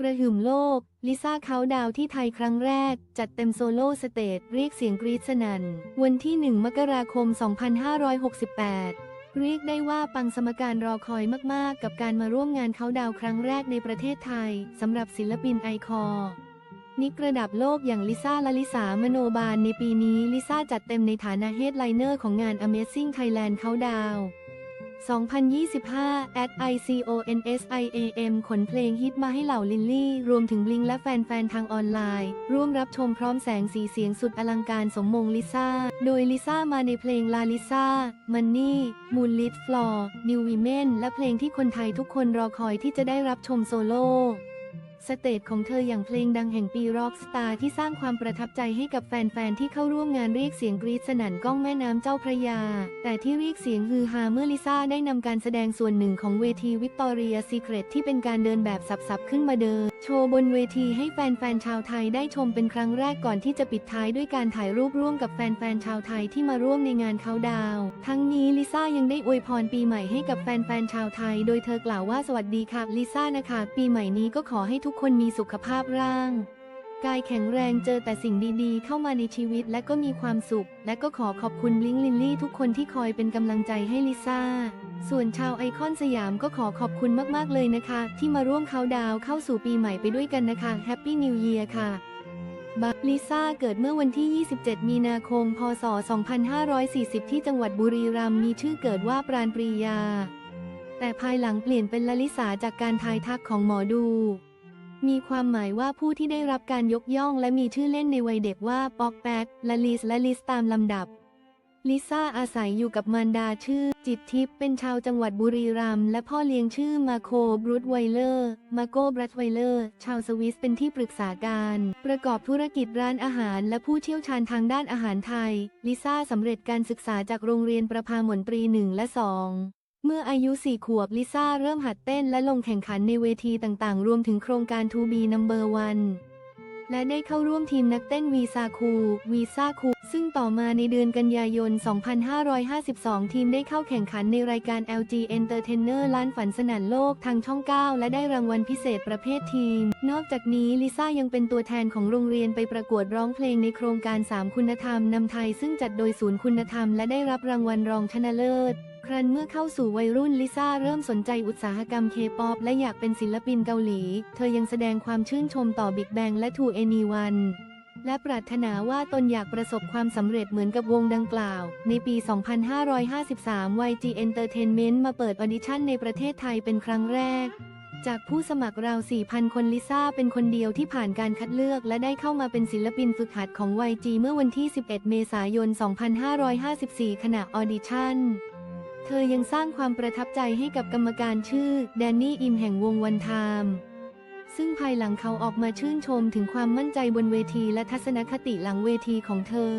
กระหึ่มโลก ลิซ่าเขาดาวที่ไทยครั้งแรก จัดเต็มโซโล่สเตจเรียกเสียงกรี๊ดสนั่น วันที่ 1 มกราคม 2568 เรียกได้ว่าปังสมการรอคอยมาก ๆ กับการมาร่วมงานเขาดาวครั้งแรกในประเทศไทยสำหรับศิลปินไอคอร์นิกระดับโลกอย่างลิซ่าและลิสามโนบาลในปีนี้ลิซ่าจัดเต็มในฐานะเฮดไลเนอร์ของงาน Amazing Thailand Countdown 2025 at ICONSIAM ขนเพลงฮิตมาให้เหล่าลินลี่ รวมถึงบลิงและแฟน ๆ ทางออนไลน์ ร่วมรับชมพร้อมแสงสีเสียงสุดอลังการสมมงลิซ่า โดยลิซ่ามาในเพลงลาลิซ่ามันนี่มูนลิทฟลอร์นิววีเมนและเพลงที่คนไทยทุกคนรอคอยที่จะได้รับชมโซโล่ สเตจของเธออย่างเพลงดังแห่งปีร็อกสตาร์ที่สร้างความประทับใจให้กับแฟนๆ ที่เข้าร่วมงานเรียกเสียงกรี๊ดสนั่นก้องแม่น้ำเจ้าพระยา แต่ที่เรียกเสียงฮือฮาเมื่อลิซ่าได้นำการแสดงส่วนหนึ่งของเวทีวิกตอเรียซีเครตที่เป็นการเดินแบบสับๆ ขึ้นมาเดิน โชว์บนเวทีให้แฟนๆ ชาวไทยได้ชมเป็นครั้งแรกก่อนที่จะปิดท้ายด้วยการถ่ายรูปร่วมกับแฟนๆ ชาวไทยที่มาร่วมในงานเขาดาว ทั้งนี้ลิซ่ายังได้อวยพรปีใหม่ให้กับแฟนๆ ชาวไทย โดยเธอกล่าวว่าสวัสดีค่ะลิซ่านะคะ ปีใหม่นี้ก็ขอให้ทุกุกคนมีสุขภาพร่าง กายแข็งแรงเจอแต่สิ่งดีๆ เข้ามาในชีวิตและก็มีความสุข และก็ขอขอบคุณบลิงลินลี่ทุกคนที่คอยเป็นกำลังใจให้ลิซ่า ส่วนชาวไอคอนสยามก็ขอขอบคุณมากๆเลยนะคะ ที่มาร่วมเขาดาวเข้าสู่ปีใหม่ไปด้วยกันนะคะแฮปปี้นิวเยียร์ค่ะบัลิซ่าเกิดเมื่อวันที่ 27 มีนาคม พศ 2540 ที่จังหวัดบุรีรัมย์มีชื่อเกิดว่าปราณปรียา แต่ภายหลังเปลี่ยนเป็นลลิสาจากการทายทักของหมอดู มีความหมายว่าผู้ที่ได้รับการยกย่องและมีชื่อเล่นในวัยเด็กว่า ป๊อกแป๊กลลิสและลิสตามลำดับ ลิซ่าอาศัยอยู่กับมารดาชื่อ จิตทิพย์เป็นชาวจังหวัดบุรีรัมย์และพ่อเลี้ยงชื่อมาโคบรูทไวเลอร์มาโกบรัตไวเลอร์ ชาวสวิสเป็นที่ปรึกษาการ ประกอบธุรกิจร้านอาหารและผู้เชี่ยวชาญทางด้านอาหารไทย ลิซ่าสำเร็จการศึกษาจากโรงเรียนประภามนตรีหนึ่งและสอง เมื่ออายุสี่ขวบลิซ่าเริ่มหัดเต้นและลงแข่งขันในเวทีต่างๆ รวมถึงโครงการ To Be Number One และได้เข้าร่วมทีมนักเต้นวีซาคูวีซาคูซึ่งต่อมาในเดือนกันยายน 2552 ทีมได้เข้าแข่งขันในรายการ LG Entertainer ล้านฝันสนันโลกทางช่อง 9 และได้รางวัลพิเศษประเภททีม นอกจากนี้ลิซ่ายังเป็นตัวแทนของโรงเรียนไปประกวดร้องเพลงในโครงการ 3 คุณธรรมนำไทย ซึ่งจัดโดยศูนย์คุณธรรมและได้รับรางวัลรองชนะเลิศ ครันเมื่อเข้าสู่วัยรุ่นลิซ่าเริ่มสนใจอุตสาหกรรมเคป๊อปและอยากเป็นศิลปินเกาหลี เธอยังแสดงความชื่นชมต่อ Big Bang และ To Anyone และปรารถนาว่าตนอยากประสบความสำเร็จเหมือนกับวงดังกล่าว ในปี 2553 YG Entertainment มาเปิดออดิชั่นในประเทศไทยเป็นครั้งแรก จากผู้สมัครราว 4,000 คนลิซ่าเป็นคนเดียวที่ผ่านการคัดเลือกและได้เข้ามาเป็นศิลปินฝึกหัดของ YG เมื่อวันที่ 11 เมษายน 2554 ขณะออดิชั่น เธอยังสร้างความประทับใจให้กับกรรมการชื่อแดนนี่อิมแห่งวงวันไทม์ซึ่งภายหลังเขาออกมาชื่นชมถึงความมั่นใจบนเวทีและทัศนคติหลังเวทีของเธอ